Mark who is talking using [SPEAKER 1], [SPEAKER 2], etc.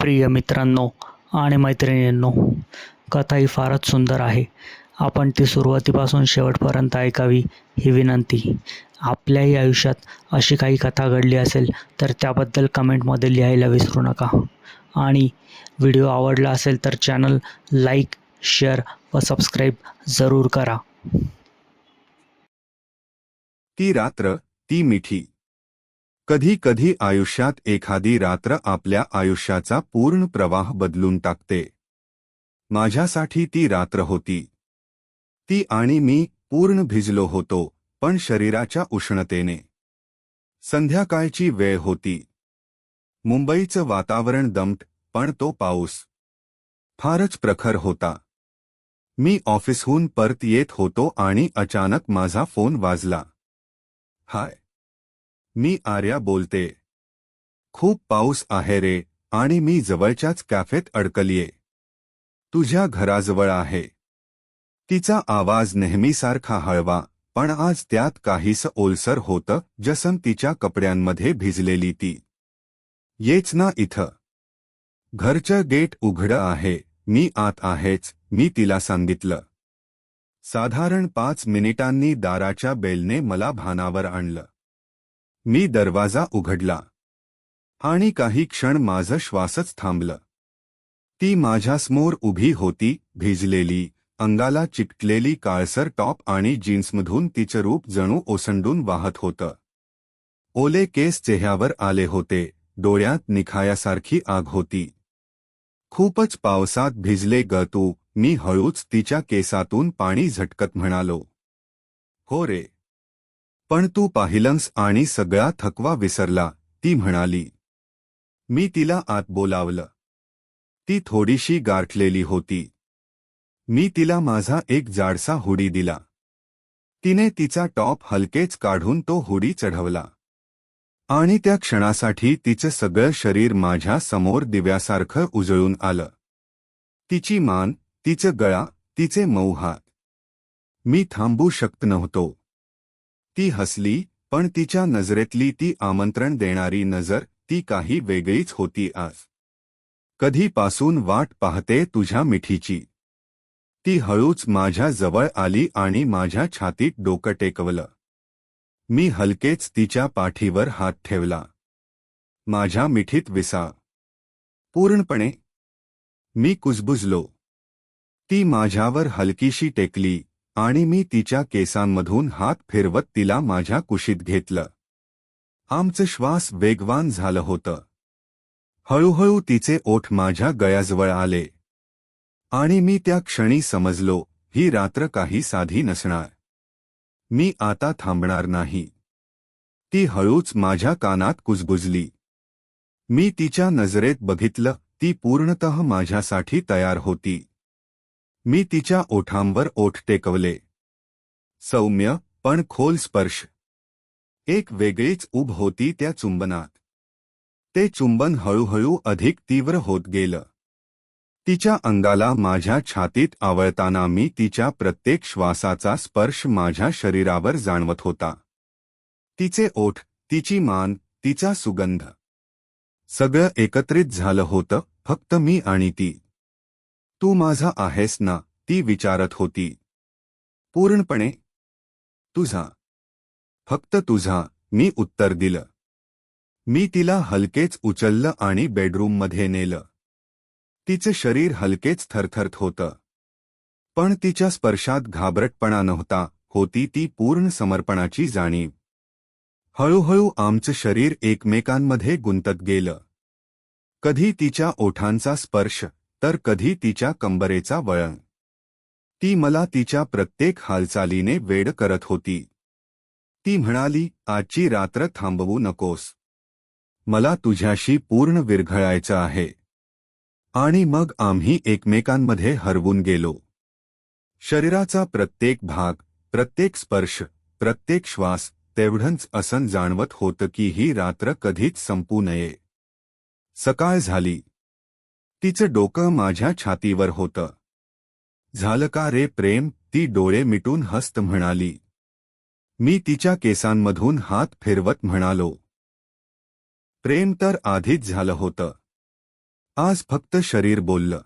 [SPEAKER 1] प्रिय मित्रांनो आणि मैत्रिणींनो कथा ही फारच सुंदर आहे. आपण ती सुरुवातीपासून शेवटपर्यंत ऐकावी ही विनंती. आपल्याही आयुष्यात अशी काही कथा घडली असेल तर त्याबद्दल कमेंटमध्ये लिहायला विसरू नका. आणि व्हिडिओ आवडला असेल तर चॅनल लाईक शेअर व सबस्क्राईब जरूर करा.
[SPEAKER 2] ती रात्र ती मिठी. कधी कधी आयुष्यात एखादी रात्र आपल्या आयुष्याचा पूर्ण प्रवाह बदलून टाकते. माझ्यासाठी ती रात्र होती. ती आणि मी पूर्ण भिजलो होतो पण शरीराच्या उष्णतेने. संध्याकाळची वेळ होती. मुंबईचं वातावरण दमट पण तो पाऊस. फारच प्रखर होता. मी ऑफिसहून परत येत होतो आणि अचानक माझा फोन वाजला. हाय. मी आर्या बोलते. खूप पाऊस आहे रे आणि मी जवळच्याच कॅफेत अडकलीये. तुझ्या घराजवळ आहे. तिचा आवाज नेहमीसारखा हळवा पण आज त्यात काहीस ओलसर होतं जसं तिच्या कपड्यांमध्ये भिजलेली ती. येच ना इथं. घरचं गेट उघडं आहे मी आत आहेच मी तिला सांगितलं. साधारण पाच मिनिटांनी दाराच्या बेलने मला भानावर आणलं. मी दरवाजा उघडला. आणि काही क्षण माझं श्वासच थांबलं. ती माझ्यासमोर उभी होती भिजलेली अंगाला चिकटलेली काळसर टॉप आणि जीन्समधून तिचं रूप जणू ओसंडून वाहत होतं. ओले केस चेह्यावर आले होते डोळ्यात निखायासारखी आग होती. खूपच पावसात भिजले ग तू मी हळूच तिच्या केसातून पाणी झटकत म्हणालो. हो रे पण तू पाहिलंस आणि सगळा थकवा विसरला ती म्हणाली. मी तिला आत बोलावलं. ती थोडीशी गारठलेली होती. मी तिला माझा एक जाडसा हुडी दिला. तिने तिचा टॉप हलकेच काढून तो हुडी चढवला. आणि त्या क्षणासाठी तिचं सगळं शरीर माझ्यासमोर दिव्यासारखं उजळून आलं. तिची मान तिचं गळा तिचे मऊ हात. मी थांबू शकत नव्हतो. ती हसली पण तिच्या नजरेतली ती आमंत्रण देणारी नजर ती काही वेगळीच होती आज. कधीपासून वाट पाहते तुझ्या मिठीची. ती हळूच माझ्या जवळ आली आणि माझ्या छातीत डोकं टेकवलं. मी हलकेच तिच्या पाठीवर हात ठेवला. माझ्या मिठीत विसा. पूर्णपणे. मी कुजबुजलो. ती माझ्यावर हलकीशी टेकली. आणि मी तिच्या केसांमधून हात फिरवत तिला माझ्या कुशीत घेतलं. आमचं श्वास वेगवान झालं होतं. हळूहळू तिचे ओठ माझ्या गळ्याजवळ आले. आणि मी त्या क्षणी समजलो ही रात्र काही साधी नसणार. मी आता थांबणार नाही. ती हळूच माझ्या कानात कुजबुजली. मी तिच्या नजरेत बघितलं ती पूर्णतः माझ्यासाठी तयार होती. मी तिच्या ओठांवर ओठ टेकवले. सौम्य पण खोल स्पर्श. एक वेगळीच उब होती त्या चुंबनात. ते चुंबन हळूहळू अधिक तीव्र होत गेलं. तिच्या अंगाला माझ्या छातीत आवळताना मी तिच्या प्रत्येक श्वासाचा स्पर्श माझ्या शरीरावर जाणवत होता. तिचे ओठ तिची मान तिचा सुगंध. सगळं एकत्रित झालं होतं फक्त मी आणि ती. तू माझा आहेस ना ती विचारत होती. पूर्णपणे तुझा. फक्त तुझा मी उत्तर दिलं. मी तिला हलकेच उचललं आणि बेडरूममध्ये नेलं. तिचं शरीर हलकेच थरथरत होतं. पण तिच्या स्पर्शात घाबरटपणा नव्हता होती ती पूर्ण समर्पणाची जाणीव. हळूहळू आमचं शरीर एकमेकांमध्ये गुंतत गेलं. कधी तिच्या ओठांचा स्पर्श तर कधी तिच्या कंबरेचा वळण. ती मला तिच्या प्रत्येक हालचालीने वेड करत होती. ती म्हणाली आजची रात्र थांबवू नकोस. मला तुझ्याशी पूर्ण विरघळायचं आहे. आणि मग आम्ही एकमेकांमध्ये हरवून गेलो. शरीराचा प्रत्येक भाग प्रत्येक स्पर्श प्रत्येक श्वास तेवढंच असन जाणवत होतं की ही रात्र कधीच संपू नये. सकाळ झाली. तिचं डोकं माझ्या छातीवर होतं. झालं का रे प्रेम? ती डोळे मिटून हस्त म्हणाली. मी तिच्या केसांमधून हात फिरवत म्हणालो. प्रेम तर आधीच झालं होतं. आज फक्त शरीर बोललं.